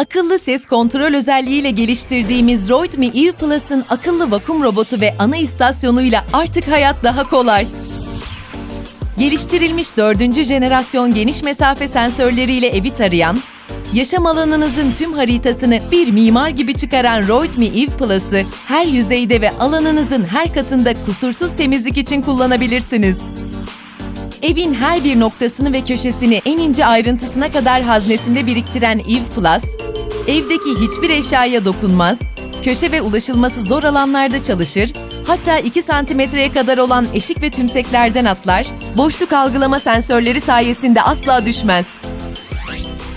Akıllı ses kontrol özelliğiyle geliştirdiğimiz Roidme Eve Plus'ın akıllı vakum robotu ve ana istasyonuyla artık hayat daha kolay. Geliştirilmiş dördüncü jenerasyon geniş mesafe sensörleriyle evi tarayan, yaşam alanınızın tüm haritasını bir mimar gibi çıkaran Roidme Eve Plus'ı her yüzeyde ve alanınızın her katında kusursuz temizlik için kullanabilirsiniz. Evin her bir noktasını ve köşesini en ince ayrıntısına kadar haznesinde biriktiren Eve Plus, evdeki hiçbir eşyaya dokunmaz, köşe ve ulaşılması zor alanlarda çalışır, hatta 2 santimetreye kadar olan eşik ve tümseklerden atlar, boşluk algılama sensörleri sayesinde asla düşmez.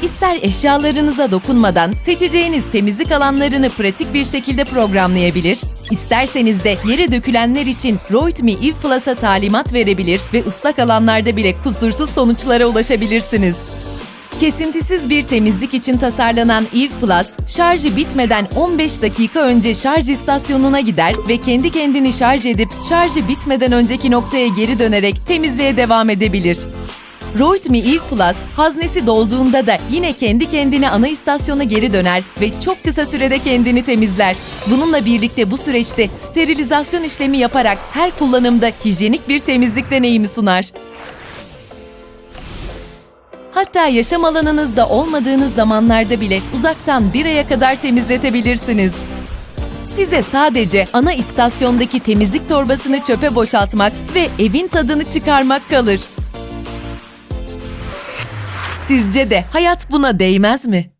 İster eşyalarınıza dokunmadan seçeceğiniz temizlik alanlarını pratik bir şekilde programlayabilir, isterseniz de yere dökülenler için Roidme Eve Plus'a talimat verebilir ve ıslak alanlarda bile kusursuz sonuçlara ulaşabilirsiniz. Kesintisiz bir temizlik için tasarlanan Eve Plus, şarjı bitmeden 15 dakika önce şarj istasyonuna gider ve kendi kendini şarj edip şarjı bitmeden önceki noktaya geri dönerek temizliğe devam edebilir. Roidme Eve Plus haznesi dolduğunda da yine kendi kendine ana istasyona geri döner ve çok kısa sürede kendini temizler. Bununla birlikte bu süreçte sterilizasyon işlemi yaparak her kullanımda hijyenik bir temizlik deneyimi sunar. Hatta yaşam alanınızda olmadığınız zamanlarda bile uzaktan bir aya kadar temizletebilirsiniz. Size sadece ana istasyondaki temizlik torbasını çöpe boşaltmak ve evin tadını çıkarmak kalır. Sizce de hayat buna değmez mi?